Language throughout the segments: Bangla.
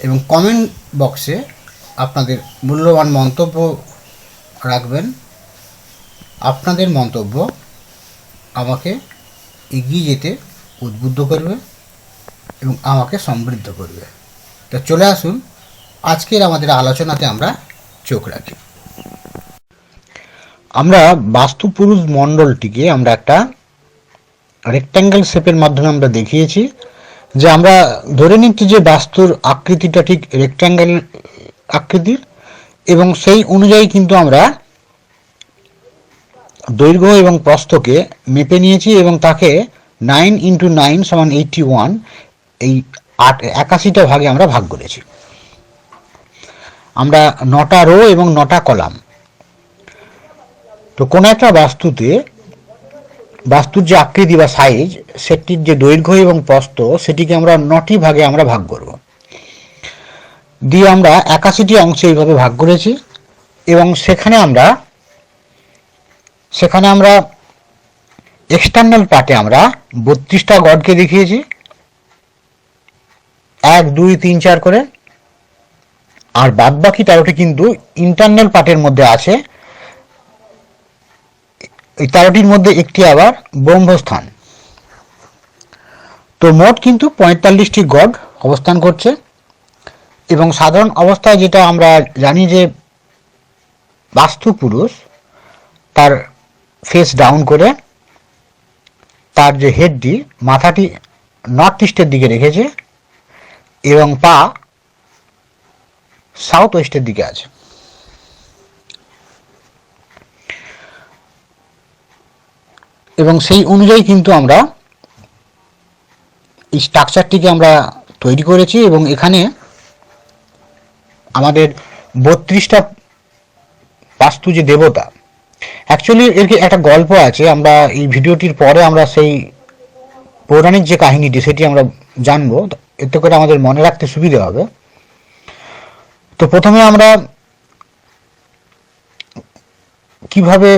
এবং কমেন্ট বক্সে আপনাদের মূল্যবান মন্তব্য রাখবেন। আপনাদের মন্তব্য আমাকে এগিয়ে যেতে উদ্বুদ্ধ করবে এবং আমাকে সমৃদ্ধ করবে। তো চলে আসুন, আজকের আমাদের আলোচনাতে আমরা চোখ রাখি। আমরা বাস্তু পুরুষ মণ্ডলটিকে আমরা একটা রেক্ট্যাঙ্গেল শেপের মাধ্যমে আমরা দেখিয়েছি। যে আমরা ধরে নিচ্ছি যে বাস্তুর আকৃতিটা ঠিক রেক্ট্যাঙ্গেল আকৃতির, এবং সেই অনুযায়ী কিন্তু আমরা দৈর্ঘ্য এবং প্রস্থকে মেপে নিয়েছি এবং তাকে নাইন ইন্টু নাইন সমান এইটটি ওয়ান এই আট, একাশিটা ভাগে আমরা ভাগ করেছি। আমরা নটা রো এবং নটা কলাম তো কোনো একটা বাস্তুতে বাস্তুর যে আকৃতি বা সাইজ সেটির যে দৈর্ঘ্য এবং প্রস্ত সেটিকে আমরা নটি ভাগে আমরা ভাগ করব। দিয়ে আমরা একাশিটি অংশে এইভাবে ভাগ করেছি এবং সেখানে আমরা সেখানে আমরা এক্সটার্নাল পার্টে আমরা বত্রিশটা গডকে দেখিয়েছি। এক, দুই, তিন, চার করে। আর বাদ বাকি তেরোটি কিন্তু ইন্টারনাল পার্টের মধ্যে আছে এই তেরোটির মধ্যে একটি আবার ব্রহ্মস্থান। তো মোট কিন্তু পঁয়তাল্লিশটি গড অবস্থান করছে এবং সাধারণ অবস্থায় যেটা আমরা জানি যে বাস্তু পুরুষ তার ফেস ডাউন করে তার যে হেডটি মাথাটি নর্থ ইস্টের দিকে রেখেছে এবং পা সাউথ ওয়েস্টের দিকে আছে। এবং সেই অনুযায়ী কিন্তু আমরা এই স্ট্রাকচারটিকে আমরা তৈরি করেছি এবং এখানে আমাদের বত্রিশটা বাস্তু যে দেবতা অ্যাকচুয়ালি এর একটা গল্প আছে, আমরা এই ভিডিওটির পরে আমরা সেই পৌরাণিক যে কাহিনীটি সেটি আমরা জানব, এতে করে আমাদের মনে রাখতে সুবিধে হবে। তো প্রথমে আমরা কীভাবে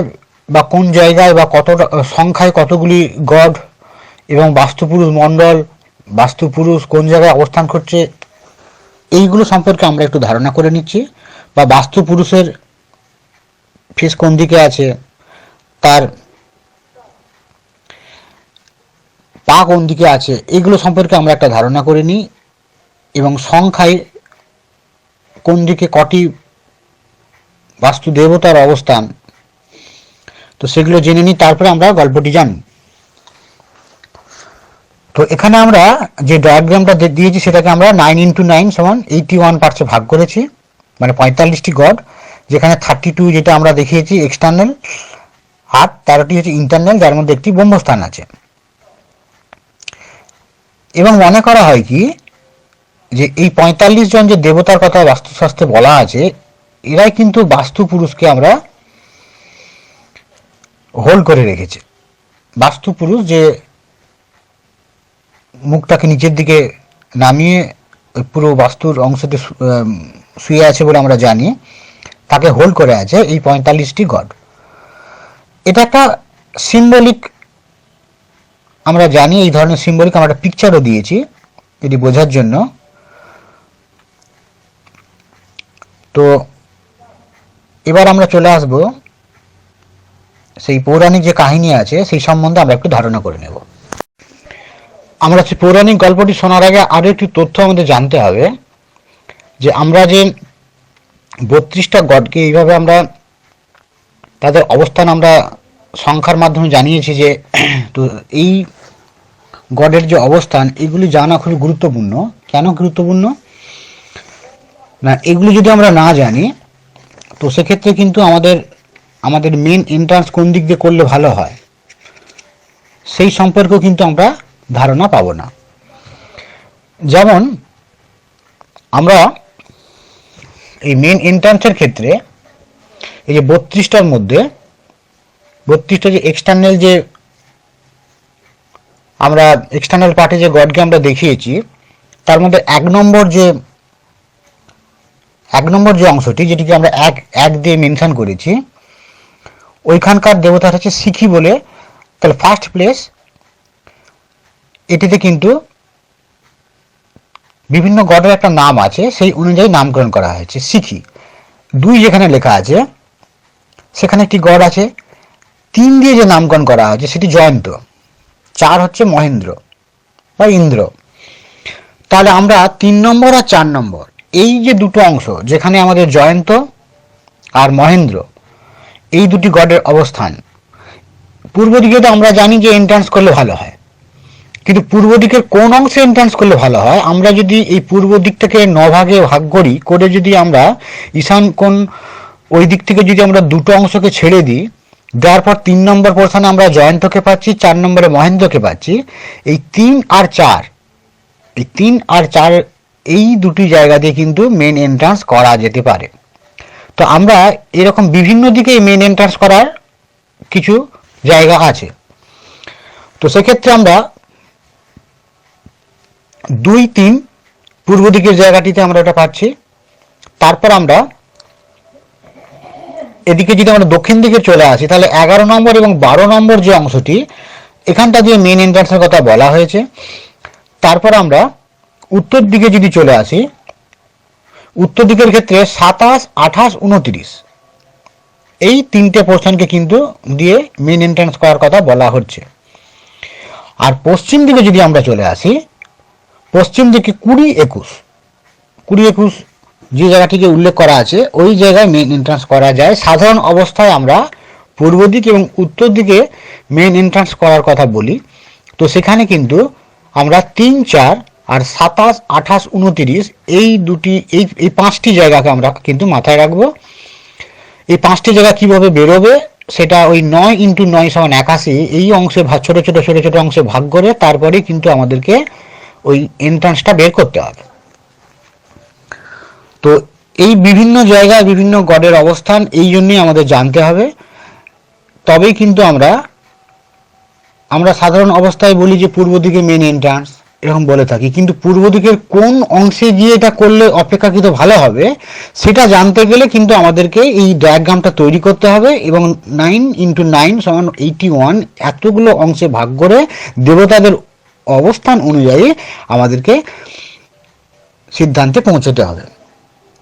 বা কোন জায়গায় বা কত সংখ্যায় কতগুলি গড এবং বাস্তুপুরুষ মণ্ডল, বাস্তুপুরুষ কোন জায়গায় অবস্থান করছে, এইগুলো সম্পর্কে আমরা একটু ধারণা করে নিচ্ছি। বা বাস্তুপুরুষের ফেস কোন দিকে আছে, তার পা কোন দিকে আছে, এগুলো সম্পর্কে আমরা একটা ধারণা করে নিই। এবং সংখ্যায় কোন দিকে কটি বাস্তু দেবতার অবস্থান তো সেগুলো জেনে নিই, তারপরে আমরা গল্পটি জানি। তো এখানে আমরা যে ডায়াগ্রামটা দিয়েছি, সেটাকে আমরা নাইন ইন্টু নাইন সমান এইটি ওয়ান পার্টসে ভাগ করেছি মানে পঁয়তাল্লিশটি গড, যেখানে থার্টি টু যেটা আমরা দেখিয়েছি এক্সটার্নাল আর তেরোটি হচ্ছে ইন্টারনাল যার মধ্যে একটি ব্রহ্মস্থান আছে। এবং মনে করা হয় কি, যে এই পঁয়তাল্লিশ জন যে দেবতার কথা বাস্তুশাস্ত্রে বলা আছে, এরাই কিন্তু বাস্তু পুরুষকে আমরা হোল্ড করে রেখেছে। বাস্তু পুরুষ যে মুখটাকে নিচের দিকে নামিয়ে পুরো বাস্তুর অংশতে শুয়ে আছে বলে আমরা জানি, তাকে হোল্ড করে আছে এই পঁয়তাল্লিশটি গড। এটা একটা সিম্বলিক আমরা জানি এই ধরনের সিম্বলিক আমরা একটা পিকচারও দিয়েছি এটি বোঝার জন্য। তো এবার আমরা চলে আসব সেই পৌরাণিক যে কাহিনী আছে, সেই সম্বন্ধে আমরা একটু ধারণা করে নেব। আমরা সেই পৌরাণিক গল্পটি শোনার আগে আরও একটি তথ্য আমাদের জানতে হবে, যে আমরা যে বত্রিশটা গডকে এইভাবে আমরা তাদের অবস্থান আমরা সংখ্যার মাধ্যমে জানিয়েছি যে, তো এই গডের যে অবস্থান, এগুলি জানা খুবই গুরুত্বপূর্ণ। কেন গুরুত্বপূর্ণ? না, এগুলি যদি আমরা না জানি, তো সেক্ষেত্রে কিন্তু আমাদের আমাদের মেন এন্ট্রান্স কোন দিক দিয়ে করলে ভালো হয়? সেই সম্পর্কেও কিন্তু আমরা ধারণা পাবো না। যেমন, আমরা এই মেন এন্ট্রান্সের ক্ষেত্রে এই যে বত্রিশটার মধ্যে, বত্রিশটা যে এক্সটার্নাল যে আমরা এক্সটার্নাল পার্টে যে গডকে আমরা দেখিয়েছি, তার মধ্যে এক নম্বর যে এক নম্বর যে অংশটি, যেটিকে আমরা এক এক দিয়ে মেনশন করেছি ওইখানকার দেবতা হচ্ছে শিখি বলে তাহলে ফার্স্ট প্লেস এটিতে কিন্তু বিভিন্ন গডের একটা নাম আছে, সেই অনুযায়ী নামকরণ করা হয়েছে, শিখি। দুই যেখানে লেখা আছে, সেখানে একটি গড আছে, তিন দিয়ে যে নামকরণ করা হয়েছে সেটি জয়ন্ত, চার হচ্ছে মহেন্দ্র বা ইন্দ্র। তাহলে আমরা তিন নম্বর আর চার নম্বর, এই যে দুটো অংশ, যেখানে আমাদের জয়ন্ত আর মহেন্দ্র এই দুটি গডের অবস্থান। পূর্ব দিকে তো আমরা জানি যে এন্ট্রান্স করলে ভালো হয়। কিন্তু পূর্ব দিকের কোন অংশে এন্ট্রান্স করলে ভালো হয়, আমরা যদি এই পূর্ব দিক দিকটাকে নভাগে ভাগ করি, করে যদি আমরা ঈশান কোন ওই দিক থেকে যদি আমরা দুটো অংশকে ছেড়ে দিই, দেওয়ার পর তিন নম্বর পোর্শনে আমরা জয়ন্তকে পাচ্ছি, চার নম্বরে মহেন্দ্রকে পাচ্ছি, এই তিন আর চার, এই তিন আর চার, এই দুটি জায়গা দিয়ে কিন্তু মেন এন্ট্রান্স করা যেতে পারে। তো আমরা এরকম বিভিন্ন দিকে মেন এন্ট্রান্স করার কিছু জায়গা আছে। তো সেক্ষেত্রে আমরা দুই, তিন পূর্ব দিকের জায়গাটিতে আমরা ওটা পাচ্ছি। তারপর আমরা এদিকে যদি আমরা দক্ষিণ দিকে চলে আসি, তাহলে এগারো নম্বর এবং বারো নম্বর যে অংশটি, এখানটা দিয়ে মেন এন্ট্রান্সের কথা বলা হয়েছে। তারপর আমরা উত্তর দিকে যদি চলে আসি উত্তর দিকের ক্ষেত্রে সাতাশ, আঠাশ, উনত্রিশ। এই তিনটে পোর্শনকে কিন্তু দিয়ে মেন এন্ট্রান্স করার কথা বলা হচ্ছে। আর পশ্চিম দিকে যদি আমরা চলে আসি, পশ্চিম দিকে কুড়ি একুশ। কুড়ি একুশ যে জায়গাটিকে উল্লেখ করা আছে, ওই জায়গায় মেন এন্ট্রান্স করা যায়। সাধারণ অবস্থায় আমরা পূর্ব দিক এবং উত্তর দিকে মেন এন্ট্রান্স করার কথা বলি। তো সেখানে কিন্তু আমরা তিন, চার আর সাতাশ, আঠাশ, উনতিরিশ, এই দুটি, এই এই পাঁচটি জায়গাকে আমরা কিন্তু মাথায় রাখব। এই পাঁচটি জায়গা কীভাবে বেরোবে, সেটা ওই নয় ইন্টু নয় সমান একাশি, এই অংশে ভাগ ছোট ছোট ছোট ছোট অংশে ভাগ করে তারপরেই কিন্তু আমাদেরকে ওই এন্ট্রান্সটা বের করতে হবে। তো এই বিভিন্ন জায়গায় বিভিন্ন গডের অবস্থান, এই জন্যই আমাদের জানতে হবে। তবেই কিন্তু আমরা আমরা সাধারণ অবস্থায় বলি যে পূর্ব দিকে মেন এন্ট্রান্স এরকম বলে থাকি। কিন্তু পূর্ব দিকের কোন অংশে গিয়ে এটা করলে অপেক্ষাকৃত ভালো হবে, সেটা জানতে গেলে কিন্তু আমাদেরকে এই ডায়াগ্রামটা তৈরি করতে হবে এবং নাইন ইন্টু নাইন সমান এইটি ওয়ান এতগুলো অংশে ভাগ করে দেবতাদের অবস্থান অনুযায়ী আমাদেরকে সিদ্ধান্তে পৌঁছতে হবে।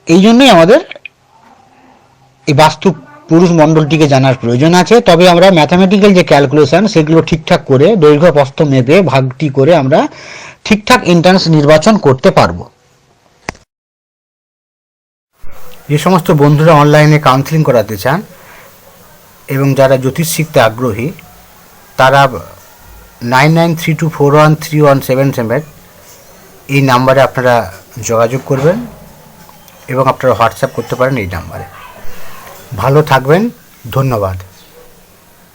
এই জন্যই আমাদের এই বাস্তু পুরুষ মণ্ডলটিকে জানার প্রয়োজন আছে। তবে আমরা ম্যাথামেটিক্যাল যে ক্যালকুলেশন সেগুলো ঠিকঠাক করে, দৈর্ঘ্য, প্রস্থ মেপে, ভাগটি করে আমরা ঠিকঠাক এন্ট্রান্স নির্বাচন করতে পারব। যে সমস্ত বন্ধুরা অনলাইনে কাউন্সিলিং করাতে চান এবং যারা জ্যোতিষ শিখতে আগ্রহী, তারা nine nine three two four one three one seven seven এই নাম্বারে আপনারা যোগাযোগ করবেন এবং আপনারা হোয়াটসঅ্যাপ করতে পারেন এই নাম্বারে ভালো থাকবেন ধন্যবাদ।